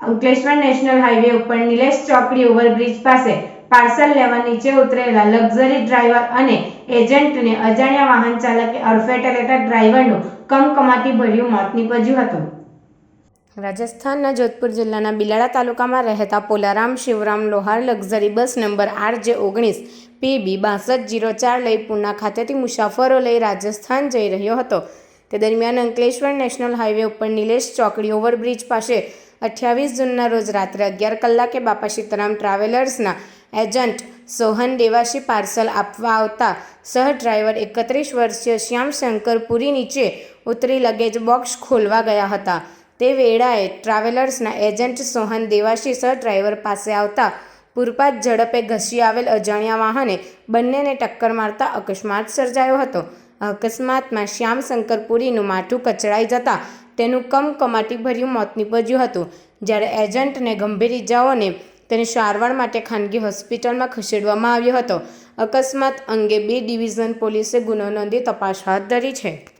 Ankleshwar national highway ઉપર નિલેશ ચોકડી overbridge પાસે પાર્સલ લેવા નીચે ઉતરેલા લક્ઝરી ડ્રાઈવર અને એજન્ટને અજાણ્યા વાહન ચાલકે અડફેટે લેતા ડ્રાઈવરનું કમકમાટી ભર્યું મોત નીપજ્યું હતું. રાજસ્થાનના જોધપુર જિલ્લાના બિલાડા તાલુકામાં રહેતા Polaram Shivram Lohar luxury bus number R J ઓગણીસ પીબી બાસઠ જીરો ચાર લઈ પૂના ખાતેથી મુસાફરો લઈ રાજસ્થાન જઈ રહ્યો હતો. તે દરમિયાન અંકલેશ્વર નેશનલ હાઈવે ઉપર નિલેશ ચોકડી ઓવરબ્રિજ પાસે અઠ્યાવીસ જૂનના રોજ રાત્રે અગિયાર કલાકે બાપા સીતારામ ટ્રાવેલર્સના એજન્ટ સોહન દેવાશી પાર્સલ આપવા આવતા સહ ડ્રાઈવર એકત્રીસ વર્ષીય શ્યામશંકરપુરી પુરી નીચે ઉતરી લગેજ બોક્સ ખોલવા ગયા હતા. તે વેળાએ ટ્રાવેલર્સના એજન્ટ સોહન દેવાશી સહ ડ્રાઈવર પાસે આવતા પૂરપાત ઝડપે ઘસી આવેલ અજાણ્યા વાહને બંનેને ટક્કર મારતા અકસ્માત સર્જાયો હતો. અકસ્માતમાં શ્યામ શંકર પુરીનું માથું કચડાઈ જતાં તેનું કમકમાટી ભર્યું મોત નીપજ્યું હતું. જ્યારે એજન્ટને ગંભીર ઇજાઓને તેને સારવાર માટે ખાનગી હોસ્પિટલમાં ખસેડવામાં આવ્યો હતો. અકસ્માત અંગે બી ડિવિઝન પોલીસે ગુનો નોંધી તપાસ હાથ ધરી છે.